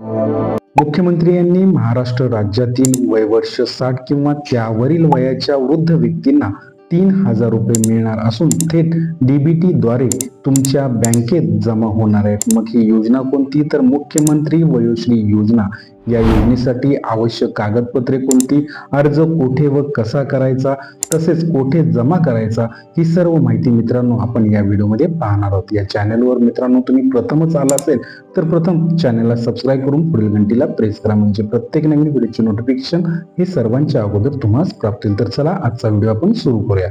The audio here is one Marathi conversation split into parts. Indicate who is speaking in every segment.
Speaker 1: मुख्यमंत्री यांनी महाराष्ट्र राज्यातील वय वर्ष साठ किंवा त्यावरील वयाच्या वृद्ध व्यक्तींना तीन हजार रुपये मिळणार असून थेट डीबीटी द्वारे तुमच्या बँकेत जमा होणार आहेत. मग ही योजना कोणती? तर मुख्यमंत्री वयोश्री योजना. या योजनेसाठी आवश्यक कागदपत्रे कोणती अर्ज कुठे व कसा करायचा तसेच कुठे जमा करायचा ही सर्व माहिती मित्रांनो आपण या व्हिडिओमध्ये पाहणार आहोत. या चॅनलवर मित्रांनो तुम्ही प्रथमच आला असेल तर प्रथम चॅनलला सबस्क्राईब करून पुढील घंटीला प्रेस करा. म्हणजे प्रत्येक नवीन व्हिडिओचे नोटिफिकेशन हे सर्वांच्या अगोदर तुम्हाला प्राप्त होईल. तर चला आजचा व्हिडिओ आपण सुरू करूया.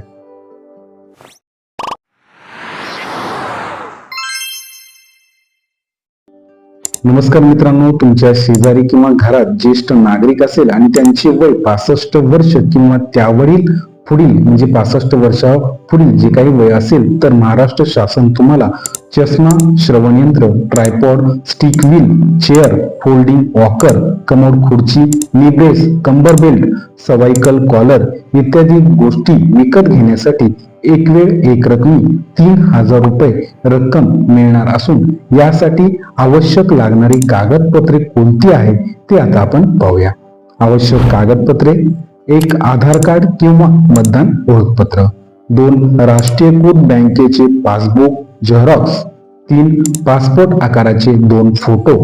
Speaker 1: नमस्कार मित्रांनो तुमच्या शेजारी किंवा घरात ज्येष्ठ नागरिक असेल आणि त्यांचे वय पासष्ट वर्ष किंवा त्यावरील पुढील म्हणजे पासष्ट वर्षा पुढील जे काही वय असेल तर महाराष्ट्र शासन तुम्हाला चष्मा श्रवणयंत्र tripod stick wheelchair folding walker commode खुर्ची निब्रेस कंबर बेल्ट सवायकल कॉलर इत्यादी गोष्टी विकत घेण्यासाठी एक वेळ एक रकमी तीन हजार रुपये रक्कम मिळणार असून यासाठी आवश्यक लागणारी कागदपत्रे कोणती आहेत ते आता आपण पाहूया. आवश्यक कागदपत्रे एक आधार कार्ड किंवा मतदान ओळखपत्र दोन राष्ट्रीयकृत बँकेचे पासबुक झेरॉक्स तीन पासपोर्ट आकाराचे दोन फोटो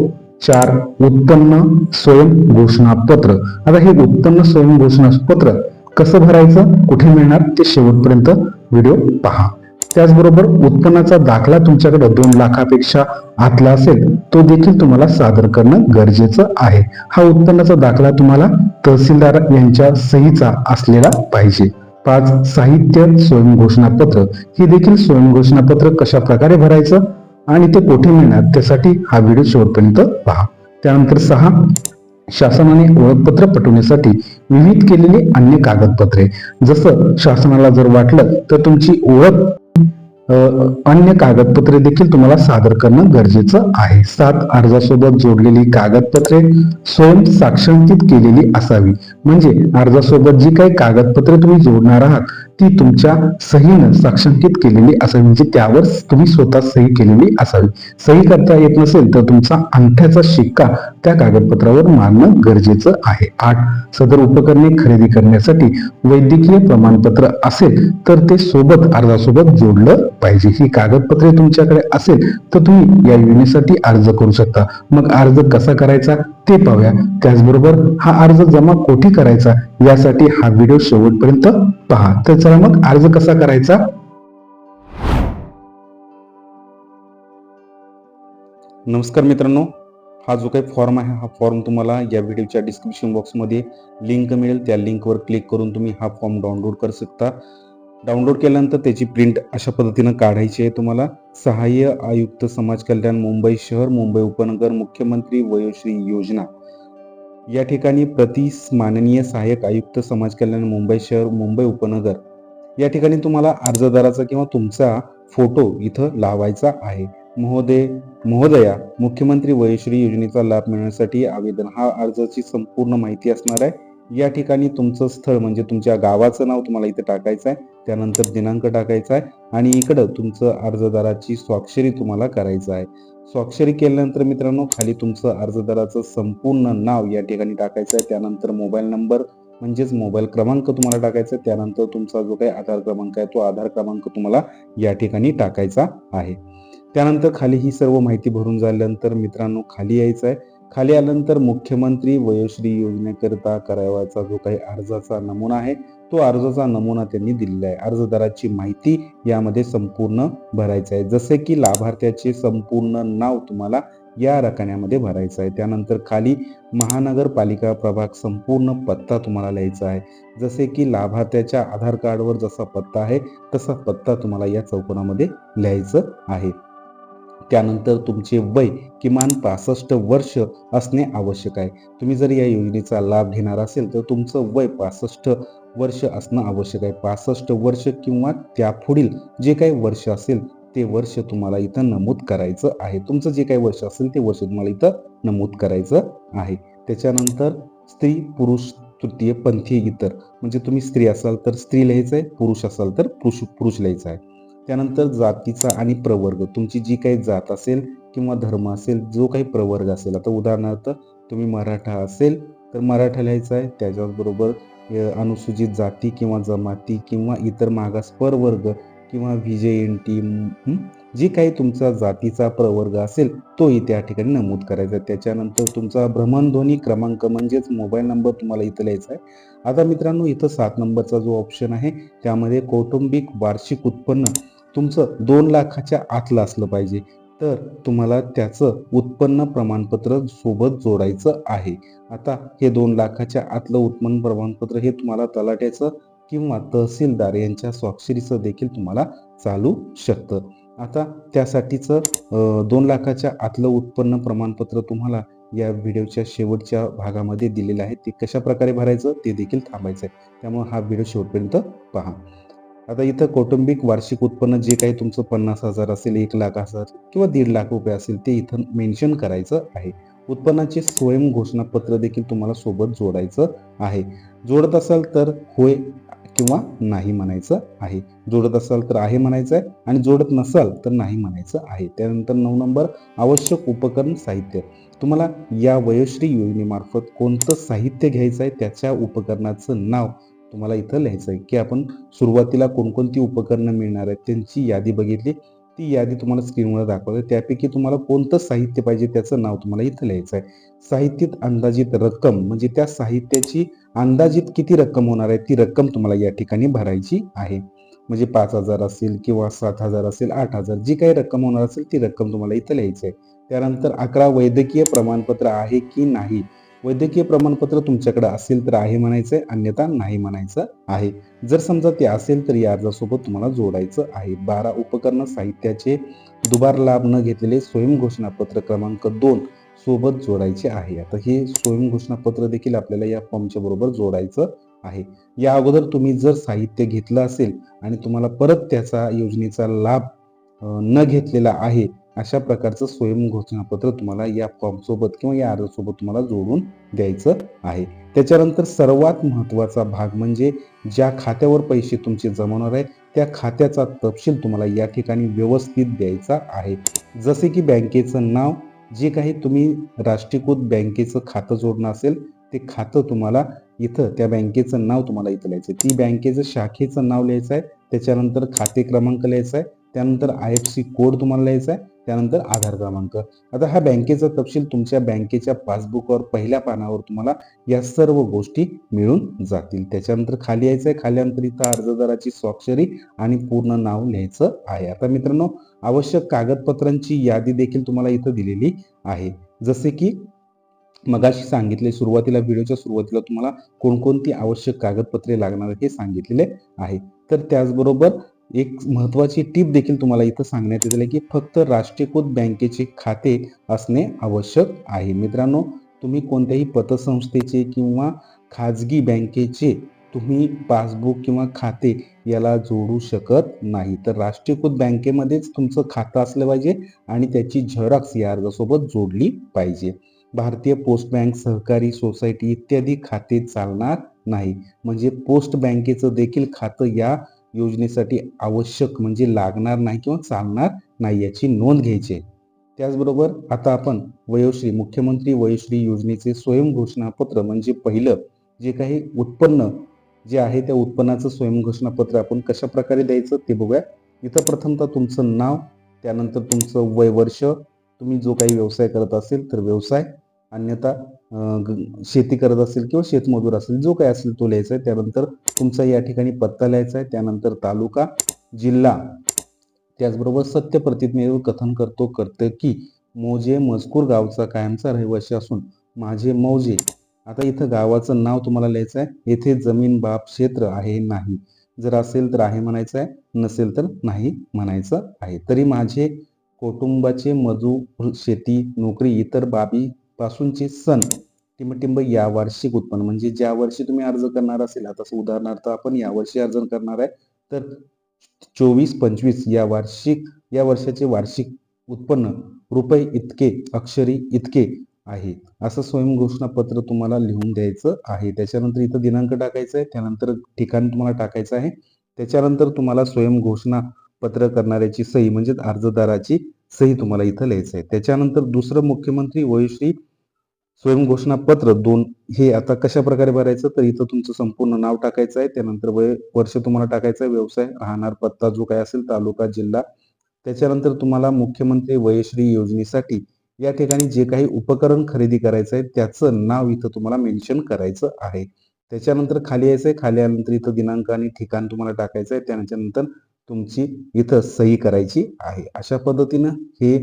Speaker 1: चार उत्पन्न स्वयं घोषणापत्र. आता हे उत्पन्न स्वयं घोषणापत्र कसं भरायचं कुठे मिळणार ते शेवटपर्यंत व्हिडिओ पहा. त्याचबरोबर उत्पन्नाचा दाखला तुमच्याकडे दोन लाखापेक्षा आतला असेल तो देखील तुम्हाला सादर करणं गरजेचं आहे. हा उत्पन्नाचा दाखला तुम्हाला तहसीलदार यांच्या सहीचा असलेला पाहिजे. पाच साहित्य स्वयंघोषणापत्र. हे देखील स्वयंघोषणापत्र कशा प्रकारे भरायचं? आणि ते कोठे मिळणार? त्यासाठी हा व्हिडिओ शेवटपर्यंत पहा. त्यानंतर सहा. शासनाने ओळखपत्र पटवण्यासाठी विविध केलेली अन्य कागदपत्रे. जसं शासनाला जर वाटलं तर तुमची ओळख अन्य कागदपत्रे देखील तुम्हाला सादर करणं गरजेचं आहे. सात अर्जासोबत जोडलेली कागदपत्रे स्वयं साक्षांकित केलेली असावी. म्हणजे अर्जासोबत जी काही कागदपत्रे तुम्ही जोडणार आहात ती तुमच्या सहीनं साक्षांकित केलेली असावी. म्हणजे त्यावर तुम्ही स्वतः सही केलेली असावी. सही करता येत नसेल तर तुमचा अंगठ्याचा शिक्का त्या कागदपत्रावर मारणं गरजेचं आहे. आठ सदर उपकरणे खरेदी करण्यासाठी वैद्यकीय प्रमाणपत्र असेल तर ते सोबत अर्जासोबत जोडलं पाहिजे. ही कागदपत्रे तुमच्याकडे असेल तर तुम्ही या योजनेसाठी अर्ज करू शकता. मग अर्ज कसा करायचा ते पाहूया. त्याचबरोबर हा अर्ज जमा कोठे करायचा यासाठी हा व्हिडिओ शेवटपर्यंत पहा. त्याचा चला मग अर्ज कसा करायचा? नमस्कार मित्रांनो. हा जो काही फॉर्म आहे हा फॉर्म तुम्हाला या व्हिडिओच्या डिस्क्रिप्शन बॉक्समध्ये लिंक मिळेल. त्या लिंकवर क्लिक करून तुम्ही हा फॉर्म डाउनलोड करू शकता. डाउनलोड केल्यानंतर त्याची प्रिंट अशा पद्धतीनं काढायची आहे तुम्हाला. सहाय्य आयुक्त समाज कल्याण मुंबई शहर मुंबई उपनगर मुख्यमंत्री वयोश्री योजना. या ठिकाणी प्रति माननीय सहाय्यक आयुक्त समाज कल्याण मुंबई शहर मुंबई उपनगर या ठिकाणी तुम्हाला अर्जदाराचा किंवा तुमचा फोटो इथं लावायचा आहे. महोदय महोदया मुख्यमंत्री वयश्री योजनेचा लाभ मिळण्यासाठी आवेदन. हा अर्जाची संपूर्ण माहिती असणार आहे. या ठिकाणी तुमचं स्थळ म्हणजे तुमच्या गावाचं नाव तुम्हाला इथे टाकायचं आहे. त्यानंतर दिनांक टाकायचा आहे आणि इकडं तुमचं अर्जदाराची स्वाक्षरी तुम्हाला करायचं आहे. स्वाक्षरी केल्यानंतर मित्रांनो खाली तुमचं अर्जदाराचं संपूर्ण नाव या ठिकाणी टाकायचं आहे. त्यानंतर मोबाईल नंबर म्हणजेच मोबाईल क्रमांक तुम्हाला टाकायचा आहे. त्यानंतर तुमचा जो काही आधार क्रमांक आहे तो आधार क्रमांक तुम्हाला या ठिकाणी टाकायचा आहे. त्यानंतर खाली ही सर्व माहिती भरून झाल्यानंतर मित्रांनो खाली यायचं आहे. खाली आल्यानंतर मुख्यमंत्री वयोश्री योजनेकरिता करावाचा जो काही अर्जाचा नमुना आहे तो अर्जाचा नमुना त्यांनी दिलेला आहे. अर्जदाराची माहिती यामध्ये संपूर्ण भरायचं आहे. जसे की लाभार्थ्याचे संपूर्ण नाव तुम्हाला या रकान्यामध्ये भरायचं आहे. त्यानंतर खाली महानगरपालिका प्रभाग संपूर्ण पत्ता तुम्हाला लिहायचा आहे. जसे की लाभार्थ्याच्या आधार कार्डवर जसा पत्ता आहे तसा पत्ता तुम्हाला या चौकोनामध्ये लिहायचं आहे. त्यानंतर तुमचे वय किमान पासष्ट वर्ष असणे आवश्यक आहे. तुम्ही जर या योजनेचा लाभ घेणार असेल तर तुमचं वय पासष्ट वर्ष असणं आवश्यक आहे. पासष्ट वर्ष किंवा त्यापुढील जे काही वर्ष असेल ते वर्ष तुम्हाला इथं नमूद करायचं आहे. तुमचं जे काही वर्ष असेल ते वर्ष तुम्हाला इथं नमूद करायचं आहे. त्याच्यानंतर स्त्री पुरुष तृतीय पंथीय इतर. म्हणजे तुम्ही स्त्री असाल तर स्त्री लिहायचं आहे पुरुष असाल तर पुरुष पुरुष लिहायचं आहे. त्यानंतर जातीचा आणि प्रवर्ग. तुमची जी काही जात असेल किंवा धर्म असेल जो काही प्रवर्ग असेल. आता उदाहरणार्थ तुम्ही मराठा असेल तर मराठा लिहायचं आहे. त्याच्याबरोबर अनुसूचित जाती किंवा जमाती किंवा इतर मागास प्रवर्ग किंवा विजयन टीम एन टी जे काही तुमचा जातीचा प्रवर्ग असेल तोही त्या ठिकाणी नमूद करायचा. आहे. त्याच्यानंतर तुमचा भ्रमणध्वनी क्रमांक म्हणजेच मोबाईल नंबर तुम्हाला इथं लिहायचा आहे. आता मित्रांनो इथं सात नंबरचा जो ऑप्शन आहे त्यामध्ये कौटुंबिक वार्षिक उत्पन्न तुमचं दोन लाखाच्या आतलं असलं पाहिजे. तर तुम्हाला त्याचं उत्पन्न प्रमाणपत्र सोबत जोडायचं आहे. आता हे दोन लाखाच्या आतलं उत्पन्न प्रमाणपत्र हे तुम्हाला तलाट्याचं किंवा तहसीलदार यांच्या स्वाक्षरीचं देखील तुम्हाला चालू शकतं. आता त्यासाठीचं दोन लाखाच्या आतलं उत्पन्न प्रमाणपत्र तुम्हाला या व्हिडिओच्या शेवटच्या भागामध्ये दिलेलं आहे. ते कशा प्रकारे भरायचं ते देखील थांबायचं आहे. त्यामुळे हा व्हिडिओ शेवटपर्यंत पहा. आता इथं कौटुंबिक वार्षिक उत्पन्न जे काही तुमचं पन्नास हजार असेल एक लाख असेल किंवा दीड लाख रुपये असेल ते इथं मेन्शन करायचं आहे. उत्पन्नाचे स्वयं घोषणापत्र देखील तुम्हाला सोबत जोडायचं आहे. जोडत असाल तर होय किंवा नाही म्हणायचं आहे. जोडत असाल तर आहे म्हणायचं आहे आणि जोडत नसाल तर नाही म्हणायचं आहे. त्यानंतर नऊ नंबर आवश्यक उपकरण साहित्य. तुम्हाला या वयोश्री योजनेमार्फत कोणतं साहित्य घ्यायचं आहे? त्याच्या उपकरणाचं नाव तुम्हाला इथं लिहायचं आहे. की आपण सुरुवातीला कोणकोणती उपकरणं मिळणार आहेत? त्यांची यादी बघितली. ती यादी तुम्हाला स्क्रीनवर दाखवते. त्यापैकी तुम्हाला कोणतं साहित्य पाहिजे त्याचं नाव तुम्हाला इथं लिहायचं आहे. साहित्यात अंदाजित रक्कम म्हणजे त्या साहित्याची अंदाजित किती रक्कम होणार आहे ती रक्कम तुम्हाला या ठिकाणी भरायची आहे. म्हणजे पाच हजार असेल किंवा सात हजार असेल आठ हजार जी काही रक्कम होणार असेल ती रक्कम तुम्हाला इथं लिहायची आहे. त्यानंतर अकरा वैद्यकीय प्रमाणपत्र आहे की नाही? वैद्यकीय प्रमाणपत्र तुमच्याकडे असेल तर आहे म्हणायचं आहे अन्यथा नाही म्हणायचं आहे. जर समजा ते असेल तर या अर्जासोबत तुम्हाला जोडायचं आहे. बारा उपकरण साहित्याचे दुबार लाभ न घेतलेले स्वयंघोषणापत्र क्रमांक दोन सोबत जोडायचे आहे. आता हे स्वयंघोषणापत्र देखील आपल्याला या फॉर्मच्या बरोबर जोडायचं आहे. या अगोदर तुम्ही जर साहित्य घेतलं असेल आणि तुम्हाला परत त्याचा योजनेचा लाभ न घेतलेला आहे अशा प्रकारचं स्वयं घोषणापत्र तुम्हाला या फॉर्म सोबत किंवा या अर्जासोबत तुम्हाला जोडून द्यायचं आहे. त्याच्यानंतर सर्वात महत्त्वाचा भाग म्हणजे ज्या खात्यावर पैसे तुमचे जमवणार आहे त्या खात्याचा तपशील तुम्हाला या ठिकाणी व्यवस्थित द्यायचा आहे. जसे की बँकेचं नाव जे काही तुम्ही राष्ट्रीयकृत बँकेचं खातं जोडणं असेल ते खातं तुम्हाला इथं त्या बँकेचं नाव तुम्हाला इथं लिहायचं आहे. ती बँकेचं शाखेचं नाव लिहायचं आहे त्याच्यानंतर खाते क्रमांक लिहायचा आहे त्यानंतर आय एफ सी कोड तुम्हाला लिहायचा आहे त्यानंतर आधार क्रमांक. आता हा बँकेचा तपशील तुमच्या बँकेच्या पासबुकवर पहिल्या पानावर तुम्हाला या सर्व गोष्टी मिळून जातील. त्याच्यानंतर खाली यायचं आहे खाल्यानंतर इथं अर्जदाराची स्वाक्षरी आणि पूर्ण नाव लिहायचं आहे. आता मित्रांनो आवश्यक कागदपत्रांची यादी देखील तुम्हाला इथं दिलेली आहे. जसे की मगाशी सांगितले सुरुवातीला व्हिडिओच्या सुरुवातीला तुम्हाला कोणकोणती आवश्यक कागदपत्रे लागणार हे सांगितलेले आहे. तर त्याचबरोबर एक महत्वाची टीप देखील तुम्हाला इथं सांगण्यात येते की फक्त राष्ट्रीयकृत बँकेचे खाते असणे आवश्यक आहे. मित्रांनो तुम्ही कोणत्याही पतसंस्थेचे किंवा खाजगी बँकेचे तुम्ही पासबुक किंवा खाते याला जोडू शकत नाही. तर राष्ट्रीयकृत बँकेमध्येच तुमचं खातं असलं पाहिजे आणि त्याची झेरॉक्स या अर्जासोबत जोडली पाहिजे. भारतीय पोस्ट बँक सहकारी सोसायटी इत्यादी खाते चालणार नाही. म्हणजे पोस्ट बँकेचं देखील खातं या योजनेसाठी आवश्यक म्हणजे लागणार नाही किंवा चालणार नाही याची नोंद घ्यायची आहे. त्याचबरोबर आता आपण वयोश्री मुख्यमंत्री वयोश्री योजनेचे स्वयंघोषणापत्र म्हणजे पहिलं जे काही उत्पन्न जे आहे त्या उत्पन्नाचं स्वयंघोषणापत्र आपण कशा प्रकारे द्यायचं ते बघूया इथं प्रथमतः तुमचं नाव त्यानंतर तुमचं वय वर्ष तुम्ही जो काही व्यवसाय करत असेल तर व्यवसाय अन्यथा ग- शेती करत असेल किंवा शेतमजूर असेल जो काही असेल तो लिहायचा आहे. त्यानंतर तुमचा या ठिकाणी पत्ता लिहायचा आहे. त्यानंतर तालुका जिल्हा त्याचबरोबर सत्य प्रतिज्ञेवर कथन करतो करते की मोजे मजकूर गावचा कायमचा रहिवासी असून माझे मौजे आता इथं गावाचं नाव तुम्हाला लिहायचं आहे. येथे जमीन बाप क्षेत्र आहे नाही. जर असेल तर आहे म्हणायचं आहे. नसेल तर नाही म्हणायचं आहे. तरी माझे कुटुंबाचे मजूर शेती नोकरी इतर बाबी पासूनचे सण टिंबटिंब या वार्षिक उत्पन्न. म्हणजे ज्या वर्षी तुम्ही अर्ज करणार असेल आता उदाहरणार्थ आपण या वर्षी अर्ज करणार आहे तर चोवीस पंचवीस या वार्षिक या वर्षाचे वार्षिक उत्पन्न रुपये इतके अक्षरी इतके आहे. असं स्वयंघोषणापत्र तुम्हाला लिहून द्यायचं आहे. त्याच्यानंतर इथं दिनांक टाकायचा आहे त्यानंतर ठिकाण तुम्हाला टाकायचं आहे. त्याच्यानंतर तुम्हाला स्वयंघोषणा पत्र करणाऱ्याची सही म्हणजेच अर्जदाराची सही तुम्हाला इथं लिहायचं आहे. त्याच्यानंतर दुसरं मुख्यमंत्री वयोश्री स्वयंघोषणा पत्र दोन हे आता कशा प्रकारे भरायचं? तर इथं तुमचं संपूर्ण नाव टाकायचं आहे. त्यानंतर वय वर्ष तुम्हाला टाकायचं आहे. व्यवसाय राहणार पत्ता जो काय असेल तालुका जिल्हा. त्याच्यानंतर तुम्हाला मुख्यमंत्री वयश्री योजनेसाठी या ठिकाणी जे काही उपकरण खरेदी करायचं आहे त्याचं नाव इथं तुम्हाला मेन्शन करायचं आहे. त्याच्यानंतर खाली यायचं आहे. खाली आल्यानंतर इथं दिनांक आणि ठिकाण तुम्हाला टाकायचं आहे. त्याच्यानंतर तुमची इथं सही करायची आहे. अशा पद्धतीनं हे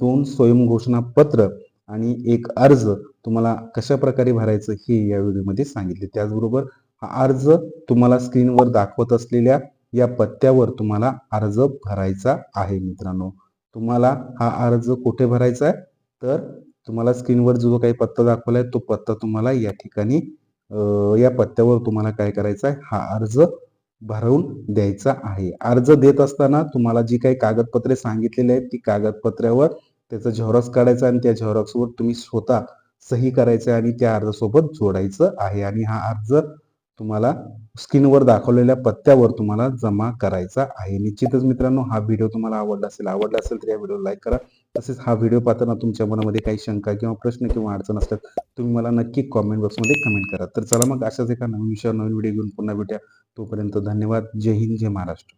Speaker 1: दोन स्वयंघोषणा पत्र आणि एक अर्ज तुम्हाला कशा प्रकारे भरायचं हे या व्हिडिओमध्ये सांगितले. त्याचबरोबर हा अर्ज तुम्हाला स्क्रीनवर दाखवत असलेल्या या पत्त्यावर तुम्हाला अर्ज भरायचा आहे मित्रांनो. तुम्हाला हा अर्ज कुठे भरायचा आहे? तर तुम्हाला स्क्रीनवर जो काही पत्ता दाखवला आहे तो पत्ता तुम्हाला या ठिकाणी या पत्त्यावर तुम्हाला काय करायचा आहे हा अर्ज भरवून द्यायचा आहे. अर्ज देत असताना तुम्हाला जी काही कागदपत्रे सांगितलेली आहेत ती कागदपत्र्यावर त्याचा झेरॉक्स काढायचा आणि त्या झेरॉक्सवर तुम्ही स्वतः सही करायचं आणि त्या अर्जासोबत जोडायचं आहे. आणि हा अर्ज तुम्हाला स्क्रीनवर दाखवलेल्या पत्त्यावर तुम्हाला जमा करायचा आहे. निश्चितच मित्रांनो हा व्हिडिओ तुम्हाला आवडला असेल आवडला असेल तर या व्हिडिओ लाईक करा. तसेच हा व्हिडिओ पाहताना तुमच्या मनामध्ये काही शंका किंवा प्रश्न किंवा अडचण असतात तुम्ही मला नक्की कॉमेंट बॉक्समध्ये कमेंट करा. तर चला मग अशाच एका नवीन विषयावर नवीन व्हिडिओ घेऊन पुन्हा भेटूया. तोपर्यंत धन्यवाद. जय हिंद जय महाराष्ट्र.